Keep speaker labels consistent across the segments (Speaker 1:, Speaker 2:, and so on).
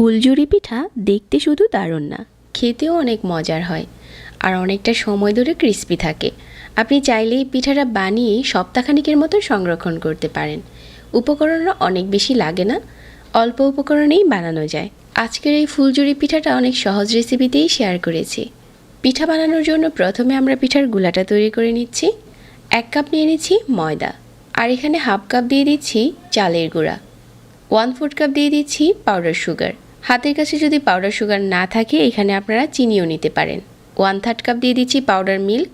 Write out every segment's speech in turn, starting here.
Speaker 1: ফুলঝুরি পিঠা দেখতে শুধু দারুণ না। খেতেও অনেক মজার হয়। আর অনেকটা সময় ধরে ক্রিস্পি থাকে। আপনি চাইলেই পিঠাটা বানিয়ে সপ্তাহখানিকের মতো সংরক্ষণ করতে পারেন। উপকরণও অনেক বেশি লাগে না। অল্প উপকরণেই বানানো যায়। আজকের এই ফুলঝুরি পিঠাটা অনেক সহজ রেসিপিতেই শেয়ার করেছি। পিঠা বানানোর জন্য প্রথমে আমরা পিঠার গুলাটা তৈরি করে নিচ্ছি। এক কাপ নিয়ে নিচ্ছি ময়দা। আর এখানে হাফ কাপ দিয়ে দিচ্ছি চালের গুঁড়া। ওয়ান ফোর্থ কাপ দিয়ে দিচ্ছি পাউডার সুগার হাতের কাছে যদি পাউডার সুগার না থাকে, এখানে আপনারা চিনিও নিতে পারেন। ওয়ান থার্ড কাপ দিয়ে দিচ্ছি পাউডার মিল্ক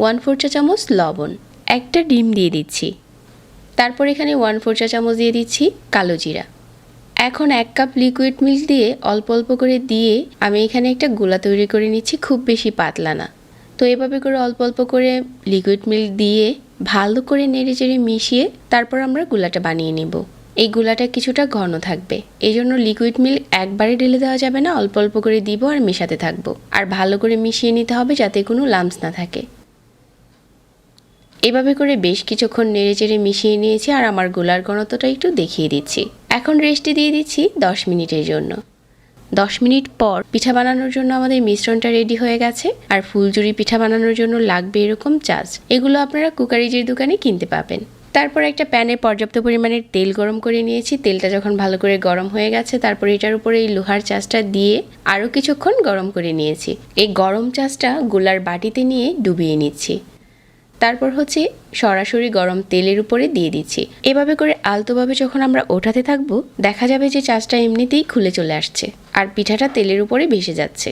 Speaker 1: ওয়ান ফোর চা চামচ লবণ, একটা ডিম দিয়ে দিচ্ছি। তারপর এখানে ওয়ান ফোর চা চামচ দিয়ে দিচ্ছি কালো জিরা। এখন এক কাপ লিকুইড মিল্ক দিয়ে অল্প অল্প করে দিয়ে আমি এখানে একটা গোলা তৈরি করে নিচ্ছি, খুব বেশি পাতলা না। তো এভাবে করে অল্প অল্প করে লিকুইড মিল্ক দিয়ে ভালো করে নেড়ে চেড়ে মিশিয়ে তারপর আমরা গোলাটা বানিয়ে নেব। এই গুলাটা কিছুটা ঘন থাকবে। এই জন্য লিকুইড মিল্ক একবারে ঢেলে দেওয়া যাবে না, অল্প অল্প করে দিব আর মেশাতে থাকব। আর ভালো করে মিশিয়ে নিতে হবে যাতে কোনো লাম্পস না থাকে। এভাবে করে বেশ কিছুক্ষণ নেড়ে চেড়ে মিশিয়ে নিয়েছি আর আমার গোলার ঘনত্বটা একটু দেখিয়ে দিচ্ছি। এখন রেস্টে দিয়ে দিচ্ছি দশ মিনিটের জন্য। দশ মিনিট পর পিঠা বানানোর জন্য আমাদের মিশ্রণটা রেডি হয়ে গেছে। আর ফুলজুরি পিঠা বানানোর জন্য লাগবে এরকম চার্জ এগুলো আপনারা কুকারিজের দোকানে কিনতে পাবেন। তারপর একটা প্যানে পর্যাপ্ত পরিমাণের তেল গরম করে নিয়েছি। তেলটা যখন ভালো করে গরম হয়ে গেছে, তারপর এটার উপরে এই লোহার চাষটা দিয়ে আরও কিছুক্ষণ গরম করে নিয়েছি। এই গরম চাষটা গোলার বাটিতে নিয়ে ডুবিয়ে নিচ্ছি। তারপর হচ্ছে সরাসরি গরম তেলের উপরে দিয়ে দিচ্ছি। এভাবে করে আলতোভাবে যখন আমরা ওঠাতে থাকব, দেখা যাবে যে চাষটা এমনিতেই খুলে চলে আসছে, আর পিঠাটা তেলের উপরে ভেসে যাচ্ছে।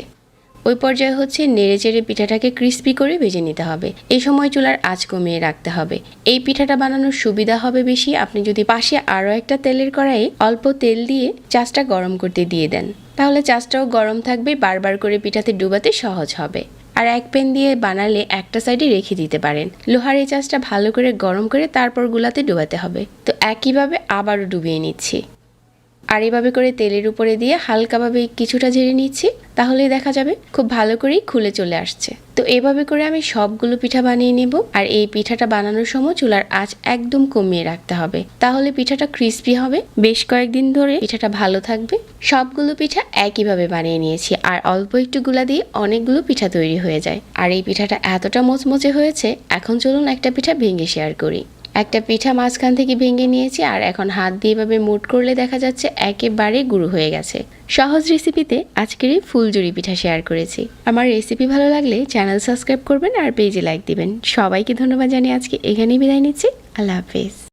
Speaker 1: ওই পর্যায়ে হচ্ছে নেড়ে চেড়ে পিঠাটাকে ক্রিস্পি করে ভেজে নিতে হবে। এই সময় চুলার আঁচ কমিয়ে রাখতে হবে। এই পিঠাটা বানানোর সুবিধা হবে বেশি। আপনি যদি পাশে আরও একটা তেলের কড়াইয়ে অল্প তেল দিয়ে চাষটা গরম করতে দিয়ে দেন। তাহলে চাষটাও গরম থাকবে, বারবার করে পিঠাতে ডুবাতে সহজ হবে। আর এক পেন দিয়ে বানালে একটা সাইডে রেখে দিতে পারেন। লোহার এই চাষটা ভালো করে গরম করে তারপর গুলাতে ডুবাতে হবে। তো একইভাবে আবারও ডুবিয়ে নিচ্ছি। আর এভাবে করে তেলের উপরে দিয়ে হালকাভাবে কিছুটা ঝেড়ে নিচ্ছি। তাহলেই দেখা যাবে, খুব ভালো করেই খুলে চলে আসছে। তো এভাবে করে আমি সবগুলো পিঠা বানিয়ে নেব, আর এই পিঠাটা বানানোর সময় চুলার আঁচ একদম কমিয়ে রাখতে হবে। তাহলে পিঠাটা ক্রিস্পি হবে, বেশ কয়েকদিন ধরে পিঠাটা ভালো থাকবে। সবগুলো পিঠা একইভাবে বানিয়ে নিয়েছি, আর অল্প একটু গুলা দিয়ে অনেকগুলো পিঠা তৈরি হয়ে যায়। আর এই পিঠাটা এতটা মোচমোচে হয়েছে, এখন চলুন একটা পিঠা ভেঙে শেয়ার করি। একটা পিঠা মাঝখান থেকে ভেঙে নিয়েছি আর এখন হাত দিয়ে এভাবে মুট করলে দেখা যাচ্ছে একেবারে গুঁড়ো হয়ে গেছে। সহজ রেসিপিতে আজকের এই ফুলজুরি পিঠা শেয়ার করেছি। আমার রেসিপি ভালো লাগলে চ্যানেল সাবস্ক্রাইব করবেন আর পেজে লাইক দিবেন। সবাইকে ধন্যবাদ জানিয়ে আজকে এখানেই বিদায় নিচ্ছি। আল্লাহ হাফেজ।